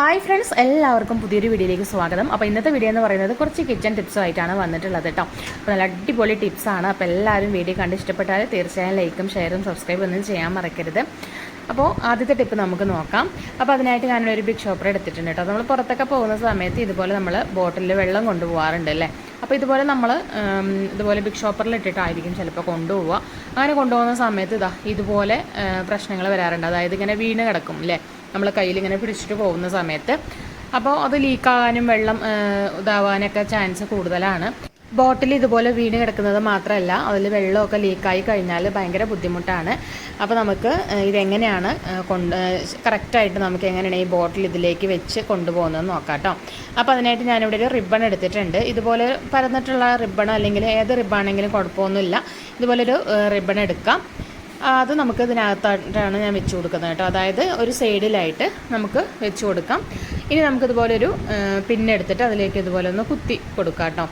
Hi friends എല്ലാവർക്കും പുതിയൊരു വീഡിയോയിലേക്ക് സ്വാഗതം. അപ്പോൾ ഇന്നത്തെ വീഡിയോ എന്ന് പറയുന്നത് കുറച്ച് കിച്ചൺ ടിപ്സുമായിട്ടാണ് വന്നിട്ടുള്ളത് കേട്ടോ. അപ്പോൾ നല്ല അടിപൊളി ടിപ്സാണ് അപ്പോൾ എല്ലാവരും വീഡിയോ കണ്ട് ഇഷ്ടപ്പെട്ടാൽ തീർച്ചയായും ലൈക്കും ഷെയറും സബ്സ്ക്രൈബ് ഒന്നും ചെയ്യാൻ മറക്കരുത്. അപ്പോൾ ആദ്യത്തെ ടിപ്പ് നമുക്ക് നോക്കാം. അപ്പോൾ അതിനായിട്ട് ഞാനൊരു ബിഗ് ഷോപ്പർ എടുത്തിട്ടുണ്ട് കേട്ടോ. നമ്മൾ പുറത്തൊക്കെ പോകുന്ന സമയത്ത് ഇതുപോലെ നമ്മൾ ബോട്ടിലിൽ വെള്ളം കൊണ്ടുപോകാറുണ്ട് അല്ലേ? അപ്പോൾ ഇതുപോലെ നമ്മൾ ഇതുപോലെ ബിഗ് ഷോപ്പറിൽ ഇട്ടിട്ടായിരിക്കും ചിലപ്പോൾ കൊണ്ടുപോവുക. അങ്ങനെ കൊണ്ടുപോകുന്ന സമയത്ത് ഇതാ ഇതുപോലെ പ്രശ്നങ്ങൾ വരാറുണ്ട്. അതായത് ഇങ്ങനെ വീണ് കിടക്കും അല്ലേ? നമ്മൾ കയ്യിൽ ഇങ്ങനെ പിടിച്ചിട്ട് പോകുന്ന സമയത്ത്. അപ്പോൾ അത് ലീക്കാകാനും വെള്ളം ഇതാവാനൊക്കെ ചാൻസ് കൂടുതലാണ്. ബോട്ടിൽ ഇതുപോലെ വീണ് കിടക്കുന്നത് മാത്രമല്ല അതിൽ വെള്ളമൊക്കെ ലീക്കായി കഴിഞ്ഞാൽ ഭയങ്കര ബുദ്ധിമുട്ടാണ്. അപ്പോൾ നമുക്ക് ഇതെങ്ങനെയാണ് കൊണ്ട് കറക്റ്റായിട്ട് നമുക്ക് എങ്ങനെയാണ് ഈ ബോട്ടിൽ ഇതിലേക്ക് വെച്ച് കൊണ്ടുപോകുന്നത് നോക്കാം കേട്ടോ അപ്പോൾ അതിനായിട്ട് ഞാനിവിടെ ഒരു റിബൺ എടുത്തിട്ടുണ്ട്. ഇതുപോലെ പരന്നിട്ടുള്ള റിബൺ അല്ലെങ്കിൽ ഏത് റിബാണെങ്കിലും കുഴപ്പമൊന്നുമില്ല. ഇതുപോലൊരു റിബൺ എടുക്കാം. അത് നമുക്ക് ഇതിനകത്തായിട്ടാണ് ഞാൻ വെച്ച് കൊടുക്കുന്നത് കേട്ടോ. അതായത് ഒരു സൈഡിലായിട്ട് നമുക്ക് വെച്ച് കൊടുക്കാം. ഇനി നമുക്കിതുപോലെ ഒരു പിന്നെടുത്തിട്ട് അതിലേക്ക് ഇതുപോലെ ഒന്ന് കുത്തി കൊടുക്കാം കേട്ടോ.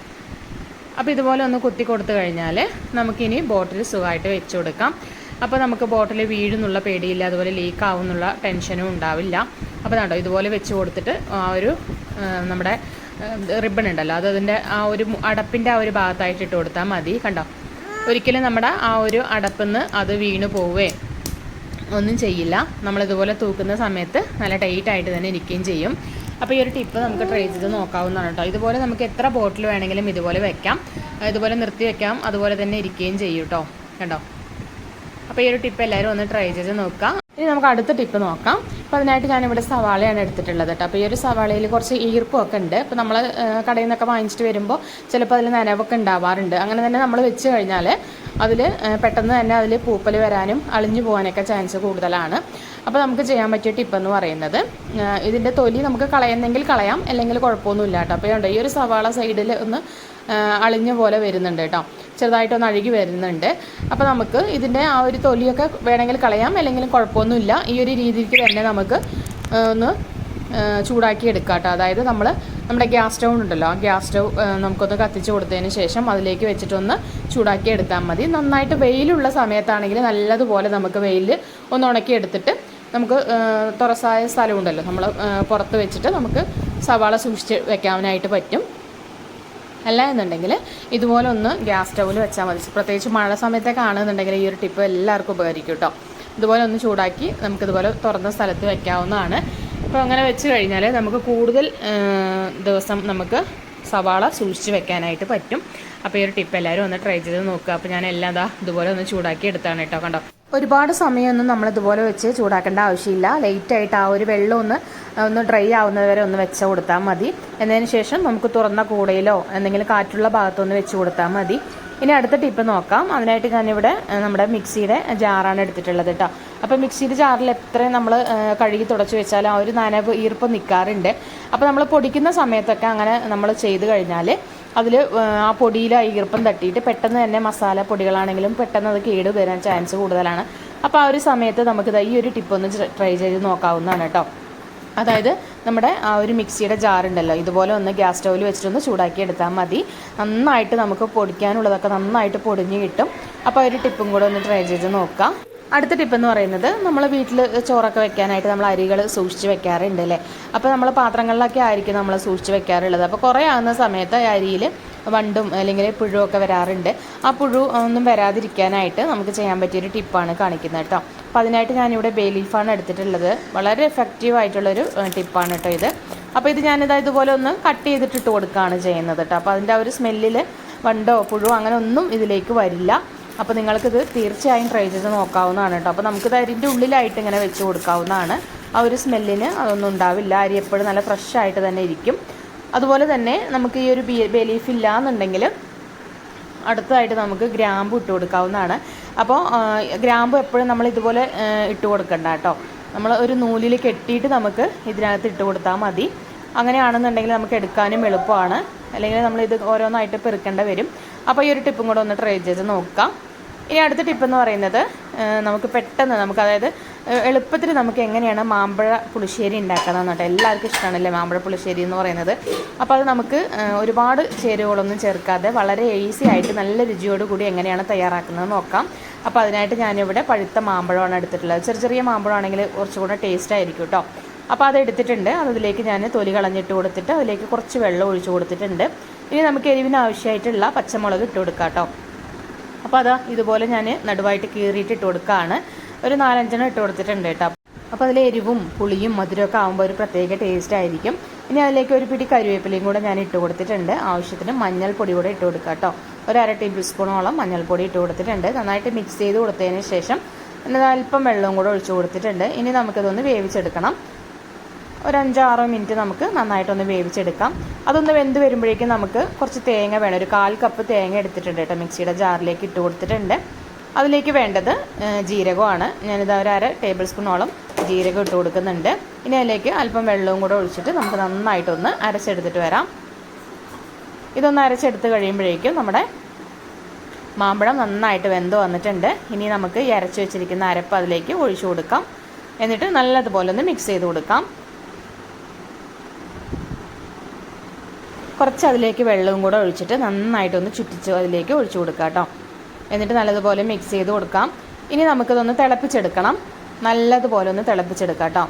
അപ്പോൾ ഇതുപോലെ ഒന്ന് കുത്തി കൊടുത്തു കഴിഞ്ഞാൽ നമുക്കിനി ബോട്ടിൽ സുഖമായിട്ട് വെച്ച് കൊടുക്കാം. അപ്പോൾ നമുക്ക് ബോട്ടിൽ വീഴുന്നുള്ള പേടിയില്ല അതുപോലെ ലീക്ക് ആവുന്നുള്ള ടെൻഷനും ഉണ്ടാവില്ല. അപ്പോൾ കണ്ടോ ഇതുപോലെ വെച്ച് കൊടുത്തിട്ട് ആ ഒരു നമ്മുടെ റിബൺ ഉണ്ടല്ലോ അത് അതിന്റെ ആ ഒരു അടപ്പിന്റെ ആ ഒരു ഭാഗത്തായിട്ട് ഇട്ട് കൊടുത്താൽ മതി. കണ്ടോ? ഒരിക്കലും നമ്മുടെ ആ ഒരു അടപ്പിന്ന് അത് വീണു പോവേ. ഒന്നും ചെയ്യില്ല. നമ്മളിതുപോലെ തൂക്കുന്ന സമയത്ത് നല്ല ടൈറ്റ് ആയിട്ട് തന്നെ ഇരിക്കുകയും ചെയ്യും. അപ്പോൾ ഈ ഒരു ടിപ്പ് നമുക്ക് ട്രൈ ചെയ്ത് നോക്കാവുന്നതാണ് കേട്ടോ ഇതുപോലെ നമുക്ക് എത്ര ബോട്ടിൽ വേണമെങ്കിലും ഇതുപോലെ വെക്കാം. ഇതുപോലെ നിർത്തി വെക്കാം. അതുപോലെ തന്നെ ഇരിക്കുകയും ചെയ്യും കേട്ടോ കണ്ടോ? അപ്പോൾ ഈ ഒരു ടിപ്പ് എല്ലാവരും ഒന്ന് ട്രൈ ചെയ്ത് നോക്കാം. ഇനി നമുക്ക് അടുത്ത ടിപ്പ് നോക്കാം. അപ്പോൾ അതിനായിട്ട് ഞാനിവിടെ സവാളയാണ് എടുത്തിട്ടുള്ളത് കേട്ടോ അപ്പോൾ ഈ ഒരു സവാളയിൽ കുറച്ച് ഈർപ്പമൊക്കെ ഉണ്ട്. അപ്പോൾ നമ്മൾ കടയിൽ നിന്നൊക്കെ വാങ്ങിച്ചിട്ട് വരുമ്പോൾ ചിലപ്പോൾ അതിൽ നനവൊക്കെ ഉണ്ടാവാറുണ്ട്. അങ്ങനെ തന്നെ നമ്മൾ വെച്ച് കഴിഞ്ഞാൽ അതിൽ പെട്ടെന്ന് തന്നെ അതിൽ പൂപ്പൽ വരാനും അളിഞ്ഞു പോകാനൊക്കെ ചാൻസ് കൂടുതലാണ്. അപ്പോൾ നമുക്ക് ചെയ്യാൻ പറ്റിയ ടിപ്പ് എന്ന് പറയുന്നത് ഇതിന്റെ തൊലി നമുക്ക് കളയുന്നെങ്കിൽ കളയാം അല്ലെങ്കിൽ കുഴപ്പമൊന്നുമില്ല കേട്ടോ അപ്പോൾ ഈ ഒരു സവാള സൈഡിൽ ഒന്ന് അളിഞ്ഞ പോലെ വരുന്നുണ്ട് കേട്ടോ ചെറുതായിട്ടൊന്ന് അഴുകി വരുന്നുണ്ട്. അപ്പോൾ നമുക്ക് ഇതിന്റെ ആ ഒരു തൊലിയൊക്കെ വേണമെങ്കിൽ കളയാം അല്ലെങ്കിൽ കുഴപ്പമൊന്നുമില്ല. ഈ ഒരു രീതിക്ക് തന്നെ നമുക്ക് ഒന്ന് ചൂടാക്കി എടുക്കാം കേട്ടോ അതായത് നമ്മൾ നമ്മുടെ ഗ്യാസ് സ്റ്റൗ ഉണ്ടല്ലോ ആ ഗ്യാസ് സ്റ്റൗ നമുക്കൊന്ന് കത്തിച്ച് കൊടുത്തതിന് ശേഷം അതിലേക്ക് വെച്ചിട്ടൊന്ന് ചൂടാക്കി എടുത്താൽ മതി. നന്നായിട്ട് വെയിലുള്ള സമയത്താണെങ്കിൽ നല്ലതുപോലെ നമുക്ക് വെയിൽ ഒന്ന് ഉണക്കി എടുത്തിട്ട് നമുക്ക് തുറസായ സ്ഥലമുണ്ടല്ലോ നമ്മൾ പുറത്ത് വെച്ചിട്ട് നമുക്ക് സവാള സൂക്ഷിച്ച് വെക്കാനായിട്ട് പറ്റും. അല്ല എന്നുണ്ടെങ്കിൽ ഇതുപോലെ ഒന്ന് ഗ്യാസ് സ്റ്റൗവിൽ വെച്ചാൽ മതി. പ്രത്യേകിച്ച് മഴ സമയത്തൊക്കെ ആണെന്നുണ്ടെങ്കിൽ ഈ ഒരു ടിപ്പ് എല്ലാവർക്കും ഉപകരിക്കും കേട്ടോ ഇതുപോലെ ഒന്ന് ചൂടാക്കി നമുക്കിതുപോലെ തുറന്ന സ്ഥലത്ത് വെക്കാവുന്നതാണ്. അപ്പോൾ അങ്ങനെ വെച്ച് കഴിഞ്ഞാൽ നമുക്ക് കൂടുതൽ ദിവസം നമുക്ക് സവാള സൂക്ഷിച്ച് വെക്കാനായിട്ട് പറ്റും. അപ്പോൾ ഈ ഒരു ടിപ്പ് എല്ലാവരും ഒന്ന് ട്രൈ ചെയ്ത് നോക്കുക. അപ്പോൾ ഞാൻ എല്ലാം അതാ ഇതുപോലെ ഒന്ന് ചൂടാക്കി എടുത്താണ് കേട്ടോ കണ്ടോ? ഒരുപാട് സമയമൊന്നും നമ്മൾ ഇതുപോലെ വെച്ച് ചൂടാക്കേണ്ട ആവശ്യമില്ല. ലേറ്റായിട്ട് ആ ഒരു വെള്ളം ഒന്ന് ഒന്ന് ഡ്രൈ ആവുന്നത് വരെ ഒന്ന് വെച്ച് കൊടുത്താൽ മതി. എന്നതിന് ശേഷം നമുക്ക് തുറന്ന കൂടയിലോ എന്തെങ്കിലും കാറ്റുള്ള ഭാഗത്തൊന്ന് വെച്ച് കൊടുത്താൽ മതി. ഇനി അടുത്ത ടിപ്പ് നോക്കാം. അതിനായിട്ട് ഞാനിവിടെ നമ്മുടെ മിക്സിയുടെ ജാറാണ് എടുത്തിട്ടുള്ളത് കേട്ടോ. അപ്പോൾ മിക്സിയുടെ ജാറിൽ എത്രയും നമ്മൾ കഴുകി തുടച്ച് വെച്ചാൽ ആ ഒരു നനവ് ഈർപ്പം നിൽക്കാറുണ്ട് അപ്പോൾ നമ്മൾ പൊടിക്കുന്ന സമയത്തൊക്കെ അങ്ങനെ നമ്മൾ ചെയ്ത് കഴിഞ്ഞാൽ അതിൽ ആ പൊടിയിൽ ആ ഈർപ്പം തട്ടിയിട്ട് പെട്ടെന്ന് തന്നെ മസാല പൊടികളാണെങ്കിലും പെട്ടെന്ന് അത് കേട് വരാൻ ചാൻസ് കൂടുതലാണ്. അപ്പോൾ ആ ഒരു സമയത്ത് നമുക്കിത് ഈ ഒരു ടിപ്പ് ഒന്ന് ട്രൈ ചെയ്ത് നോക്കാവുന്നതാണ് കേട്ടോ. അതായത് നമ്മുടെ ആ ഒരു മിക്സിയുടെ ജാറുണ്ടല്ലോ ഇതുപോലെ ഒന്ന് ഗ്യാസ് സ്റ്റൗവിൽ വെച്ചിട്ടൊന്ന് ചൂടാക്കി എടുത്താൽ മതി. നന്നായിട്ട് നമുക്ക് പൊടിക്കാനുള്ളതൊക്കെ നന്നായിട്ട് പൊടിഞ്ഞ് കിട്ടും. അപ്പോൾ ഒരു ടിപ്പും കൂടെ ഒന്ന് ട്രൈ ചെയ്ത് നോക്കാം. അടുത്ത ടിപ്പ് എന്ന് പറയുന്നത് നമ്മൾ വീട്ടിൽ ചോറൊക്കെ വെക്കാനായിട്ട് നമ്മൾ അരികൾ സൂക്ഷിച്ച് വെക്കാറുണ്ട് അല്ലേ? അപ്പോൾ നമ്മൾ പാത്രങ്ങളിലൊക്കെ ആയിരിക്കും നമ്മൾ സൂക്ഷിച്ച് വെക്കാറുള്ളത്. അപ്പോൾ കുറേ ആകുന്ന സമയത്ത് അരിയിൽ വണ്ടും അല്ലെങ്കിൽ പുഴുവൊക്കെ വരാറുണ്ട്. ആ പുഴു ഒന്നും വരാതിരിക്കാനായിട്ട് നമുക്ക് ചെയ്യാൻ പറ്റിയൊരു ടിപ്പാണ് കാണിക്കുന്നത് കേട്ടോ. അപ്പോൾ അതിനായിട്ട് ഞാനിവിടെ ബേലീഫാണ് എടുത്തിട്ടുള്ളത്. വളരെ എഫക്റ്റീവ് ആയിട്ടുള്ളൊരു ടിപ്പാണ് കേട്ടോ ഇത്. അപ്പോൾ ഇത് ഞാനിതാ ഇതുപോലെ ഒന്ന് കട്ട് ചെയ്തിട്ടിട്ട് കൊടുക്കുകയാണ് ചെയ്യുന്നത് കേട്ടോ. അപ്പോൾ അതിന്റെ ആ ഒരു സ്മെല്ലിൽ വണ്ടോ പുഴുവോ അങ്ങനെ ഒന്നും ഇതിലേക്ക് വരില്ല. അപ്പോൾ നിങ്ങൾക്കിത് തീർച്ചയായും ട്രൈ ചെയ്ത് നോക്കാവുന്നതാണ് കേട്ടോ. അപ്പോൾ നമുക്കിത് അരിന്റെ ഉള്ളിലായിട്ട് ഇങ്ങനെ വെച്ച് കൊടുക്കാവുന്നതാണ്. ആ ഒരു സ്മെല്ലിന് അതൊന്നും ഉണ്ടാവില്ല. അരി എപ്പോഴും നല്ല ഫ്രഷ് ആയിട്ട് തന്നെ ഇരിക്കും. അതുപോലെ തന്നെ നമുക്ക് ഈ ഒരു ബേ ലീഫ് ഇല്ല എന്നുണ്ടെങ്കിൽ അടുത്തതായിട്ട് നമുക്ക് ഗ്രാമ്പു ഇട്ട് കൊടുക്കാവുന്നതാണ്. അപ്പോൾ ഗ്രാമ്പു എപ്പോഴും നമ്മൾ ഇതുപോലെ ഇട്ട് കൊടുക്കണ്ട കേട്ടോ. നമ്മൾ ഒരു നൂലിൽ കെട്ടിയിട്ട് നമുക്ക് ഇതിനകത്ത് ഇട്ട് കൊടുത്താൽ മതി. അങ്ങനെയാണെന്നുണ്ടെങ്കിൽ നമുക്ക് എടുക്കാനും എളുപ്പമാണ്. അല്ലെങ്കിൽ നമ്മൾ ഇത് ഓരോന്നായിട്ട് പെറുക്കേണ്ടി വരും. അപ്പോൾ ഈ ഒരു ടിപ്പും കൂടെ ഒന്ന് ട്രൈ ചെയ്ത് നോക്കാം. ഇനി അടുത്ത ടിപ്പ് എന്ന് പറയുന്നത് നമുക്ക് പെട്ടെന്ന് നമുക്ക് അതായത് എളുപ്പത്തിൽ നമുക്ക് എങ്ങനെയാണ് മാമ്പഴ പുളിശ്ശേരി ഉണ്ടാക്കുന്നത് എന്നിട്ട് എല്ലാവർക്കും ഇഷ്ടമാണല്ലേ മാമ്പഴ പുളിശ്ശേരി എന്ന് പറയുന്നത്. അപ്പോൾ അത് നമുക്ക് ഒരുപാട് ചേരുവകളൊന്നും ചേർക്കാതെ വളരെ ഈസി ആയിട്ട് നല്ല രുചിയോട് കൂടി എങ്ങനെയാണ് തയ്യാറാക്കുന്നത് നോക്കാം. അപ്പോൾ അതിനായിട്ട് ഞാനിവിടെ പഴുത്ത മാമ്പഴമാണ് എടുത്തിട്ടുള്ളത്. ചെറിയ ചെറിയ മാമ്പഴമാണെങ്കിൽ കുറച്ചുകൂടെ ടേസ്റ്റ് ആയിരിക്കും കേട്ടോ അപ്പോൾ അത് എടുത്തിട്ടുണ്ട്. അതിലേക്ക് ഞാൻ തൊലി കളഞ്ഞിട്ട് കൊടുത്തിട്ട് അതിലേക്ക് കുറച്ച് വെള്ളം ഒഴിച്ചു കൊടുത്തിട്ടുണ്ട്. ഇനി നമുക്ക് എരിവിന് ആവശ്യമായിട്ടുള്ള പച്ചമുളക് ഇട്ട് കൊടുക്കാം കേട്ടോ അപ്പോൾ അതാ ഇതുപോലെ ഞാൻ നടുവായിട്ട് കീറിയിട്ട് ഇട്ട് കൊടുക്കുകയാണ് ഒരു നാലഞ്ചെണ്ണം ഇട്ട് കൊടുത്തിട്ടുണ്ട് കേട്ടോ. അപ്പോൾ അതിൽ എരിവും പുളിയും മധുരമൊക്കെ ആകുമ്പോൾ ഒരു പ്രത്യേക ടേസ്റ്റ് ആയിരിക്കും. ഇനി അതിലേക്ക് ഒരു പിടി കരുവേപ്പിലയും കൂടെ ഞാൻ ഇട്ട് കൊടുത്തിട്ടുണ്ട്. ആവശ്യത്തിന് മഞ്ഞൾപ്പൊടി കൂടെ ഇട്ട് കൊടുക്കുക കേട്ടോ ഒരു അര ടേബിൾ സ്പൂണോളം മഞ്ഞൾപ്പൊടി ഇട്ട് കൊടുത്തിട്ടുണ്ട്. നന്നായിട്ട് മിക്സ് ചെയ്ത് കൊടുത്തതിന് ശേഷം എന്നാൽ അല്പം വെള്ളവും കൂടെ ഒഴിച്ചു കൊടുത്തിട്ടുണ്ട്. ഇനി നമുക്കിതൊന്ന് വേവിച്ചെടുക്കണം. ഒരു അഞ്ചാറോ മിനിറ്റ് നമുക്ക് നന്നായിട്ടൊന്ന് വേവിച്ചെടുക്കാം. അതൊന്ന് വെന്ത് വരുമ്പോഴേക്കും നമുക്ക് കുറച്ച് തേങ്ങ വേണം. ഒരു കാൽ കപ്പ് തേങ്ങ എടുത്തിട്ടുണ്ട് കേട്ടോ മിക്സിയുടെ ജാറിലേക്ക് ഇട്ട് കൊടുത്തിട്ടുണ്ട്. അതിലേക്ക് വേണ്ടത് ജീരകമാണ്. ഞാനിത് ഒരു അര ടേബിൾ സ്പൂണോളം ജീരകം ഇട്ട് കൊടുക്കുന്നുണ്ട്. ഇനി അതിലേക്ക് അല്പം വെള്ളവും കൂടെ ഒഴിച്ചിട്ട് നമുക്ക് നന്നായിട്ടൊന്ന് അരച്ചെടുത്തിട്ട് വരാം. ഇതൊന്ന് അരച്ചെടുത്ത് കഴിയുമ്പോഴേക്കും നമ്മുടെ മാമ്പഴം നന്നായിട്ട് വെന്ത് വന്നിട്ടുണ്ട്. ഇനി നമുക്ക് ഈ അരച്ച് വെച്ചിരിക്കുന്ന അരപ്പ് അതിലേക്ക് ഒഴിച്ചു കൊടുക്കാം. എന്നിട്ട് നല്ലതുപോലെ ഒന്ന് മിക്സ് ചെയ്ത് കൊടുക്കാം. കുറച്ച് അതിലേക്ക് വെള്ളവും കൂടെ ഒഴിച്ചിട്ട് നന്നായിട്ടൊന്ന് ചുറ്റിച്ച് അതിലേക്ക് ഒഴിച്ചു കൊടുക്കാം കേട്ടോ. എന്നിട്ട് നല്ലതുപോലെ മിക്സ് ചെയ്ത് കൊടുക്കാം. ഇനി നമുക്കിതൊന്ന് തിളപ്പിച്ചെടുക്കണം. നല്ലതുപോലെ ഒന്ന് തിളപ്പിച്ചെടുക്കാം കേട്ടോ.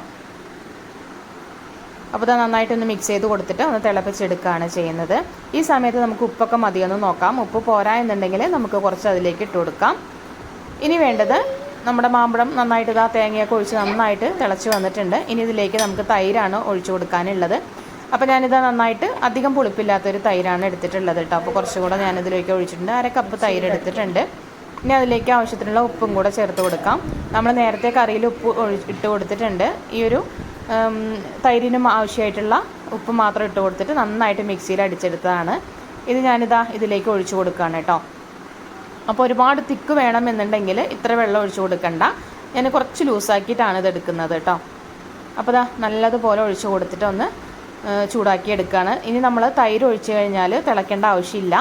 അപ്പോൾ ഇത് നന്നായിട്ടൊന്ന് മിക്സ് ചെയ്ത് കൊടുത്തിട്ട് ഒന്ന് തിളപ്പിച്ചെടുക്കുകയാണ് ചെയ്യുന്നത്. ഈ സമയത്ത് നമുക്ക് ഉപ്പൊക്കെ മതിയൊന്ന് നോക്കാം. ഉപ്പ് പോരാ എന്നുണ്ടെങ്കിൽ നമുക്ക് കുറച്ച് അതിലേക്ക് ഇട്ട് കൊടുക്കാം. ഇനി വേണ്ടത് നമ്മുടെ മാമ്പഴം നന്നായിട്ട് ഇതാ തേങ്ങയൊക്കെ ഒഴിച്ച് നന്നായിട്ട് തിളച്ച് വന്നിട്ടുണ്ട്. ഇനി ഇതിലേക്ക് നമുക്ക് തൈരാണ് ഒഴിച്ചു കൊടുക്കാനുള്ളത്. അപ്പോൾ ഞാനിത് നന്നായിട്ട് അധികം പുളിപ്പില്ലാത്തൊരു തൈരാണ് എടുത്തിട്ടുള്ളത് കേട്ടോ അപ്പോൾ കുറച്ചുകൂടെ ഞാനിതിലേക്ക് ഒഴിച്ചിട്ടുണ്ട്. അര കപ്പ് തൈര് എടുത്തിട്ടുണ്ട്. ഇനി അതിലേക്ക് ആവശ്യത്തിനുള്ള ഉപ്പും കൂടെ ചേർത്ത് കൊടുക്കാം. നമ്മൾ നേരത്തെ കറിയിൽ ഉപ്പ് ഇട്ട് കൊടുത്തിട്ടുണ്ട്. ഈ ഒരു തൈരിനും ആവശ്യമായിട്ടുള്ള ഉപ്പ് മാത്രം ഇട്ട് കൊടുത്തിട്ട് നന്നായിട്ട് മിക്സിയിൽ അടിച്ചെടുത്തതാണ്. ഇത് ഞാനിതാ ഇതിലേക്ക് ഒഴിച്ചു കൊടുക്കുകയാണ് കേട്ടോ അപ്പോൾ ഒരുപാട് തിക്ക് വേണമെന്നുണ്ടെങ്കിൽ ഇത്ര വെള്ളം ഒഴിച്ചു കൊടുക്കണ്ട. ഞാൻ കുറച്ച് ലൂസാക്കിയിട്ടാണ് ഇത് എടുക്കുന്നത് കേട്ടോ അപ്പോൾ ഇതാ നല്ലതുപോലെ ഒഴിച്ചു കൊടുത്തിട്ട് ഒന്ന് ഏഹ്, ചൂടാക്കി എടുക്കുകയാണ് ഇനി നമ്മൾ തൈര് ഒഴിച്ചു കഴിഞ്ഞാൽ തിളയ്ക്കേണ്ട ആവശ്യമില്ല.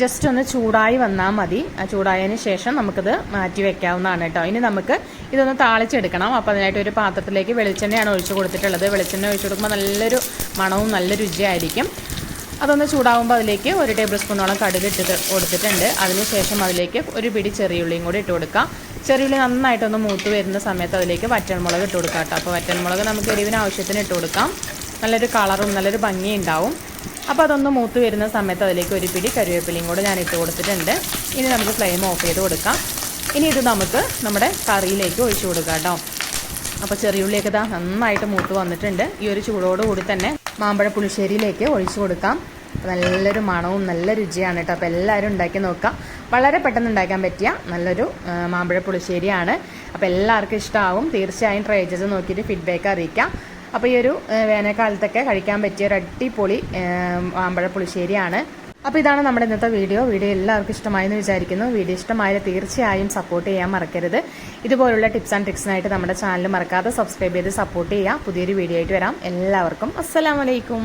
ജസ്റ്റ് ഒന്ന് ചൂടായി വന്നാൽ മതി. ചൂടായതിന് ശേഷം നമുക്കിത് മാറ്റി വെക്കാവുന്നതാണ് കേട്ടോ. ഇനി നമുക്ക് ഇതൊന്ന് താളിച്ചെടുക്കണം. അപ്പോൾ അതിനായിട്ട് ഒരു പാത്രത്തിലേക്ക് വെളിച്ചെണ്ണയാണ് ഒഴിച്ചു കൊടുത്തിട്ടുള്ളത്. വെളിച്ചെണ്ണ ഒഴിച്ചു കൊടുക്കുമ്പോൾ നല്ലൊരു മണവും നല്ല രുചിയായിരിക്കും. അതൊന്ന് ചൂടാവുമ്പോൾ അതിലേക്ക് ഒരു ടേബിൾ സ്പൂണോളം കടുക് ഇട്ടിട്ട് കൊടുത്തിട്ടുണ്ട്. അതിനുശേഷം അതിലേക്ക് ഒരു പിടി ചെറിയുള്ളിയും കൂടി ഇട്ട് കൊടുക്കാം. ചെറിയുള്ളി നന്നായിട്ടൊന്ന് മൂത്ത് വരുന്ന സമയത്ത് അതിലേക്ക് വറ്റൽമുളക് ഇട്ട് കൊടുക്കാം കേട്ടോ. അപ്പോൾ വറ്റൽമുളക് നമുക്ക് എരിവിന് ആവശ്യത്തിന് ഇട്ട് കൊടുക്കാം. നല്ലൊരു കളറും നല്ലൊരു ഭംഗി ഉണ്ടാവും. അപ്പോൾ അതൊന്ന് മൂത്ത് വരുന്ന സമയത്ത് അതിലേക്ക് ഒരു പിടി കറിവേപ്പിലയും കൂടെ ഞാൻ ഇട്ട് കൊടുത്തിട്ടുണ്ട്. ഇനി നമുക്ക് ഫ്ലെയിം ഓഫ് ചെയ്ത് കൊടുക്കാം. ഇനി ഇത് നമുക്ക് നമ്മുടെ കറിയിലേക്ക് ഒഴിച്ചു കൊടുക്കാം കേട്ടോ. അപ്പോൾ ചെറിയുള്ളിയൊക്കെ ഇതാ നന്നായിട്ട് മൂത്ത് വന്നിട്ടുണ്ട്. ഈ ഒരു ചൂടോടുകൂടി തന്നെ മാമ്പഴ പുളിശ്ശേരിയിലേക്ക് ഒഴിച്ചു കൊടുക്കാം. നല്ലൊരു മണവും നല്ല രുചിയാണ് കേട്ടോ. അപ്പോൾ എല്ലാവരും ഉണ്ടാക്കി നോക്കാം. വളരെ പെട്ടെന്ന് ഉണ്ടാക്കാൻ പറ്റിയ നല്ലൊരു മാമ്പഴ പുളിശ്ശേരിയാണ്. അപ്പോൾ എല്ലാവർക്കും ഇഷ്ടമാവും തീർച്ചയായും ട്രൈ ചെയ്ത് നോക്കിയിട്ട് ഫീഡ്ബാക്ക് അറിയിക്കാം. അപ്പോൾ ഈ ഒരു വേനൽക്കാലത്തൊക്കെ കഴിക്കാൻ പറ്റിയ ഒരു അടിപൊളി മാമ്പഴ പുളിശ്ശേരിയാണ്. അപ്പോൾ ഇതാണ് നമ്മുടെ ഇന്നത്തെ വീഡിയോ. വീഡിയോ എല്ലാവർക്കും ഇഷ്ടമായെന്ന് വിചാരിക്കുന്നു. വീഡിയോ ഇഷ്ടമായാൽ തീർച്ചയായും സപ്പോർട്ട് ചെയ്യാൻ മറക്കരുത്. ഇതുപോലുള്ള ടിപ്സ് ആൻഡ് ട്രിക്സിനായിട്ട് നമ്മുടെ ചാനൽ മറക്കാതെ സബ്സ്ക്രൈബ് ചെയ്ത് സപ്പോർട്ട് ചെയ്യുക. പുതിയൊരു വീഡിയോ ആയിട്ട് വരാം. എല്ലാവർക്കും അസ്സലാമലൈക്കും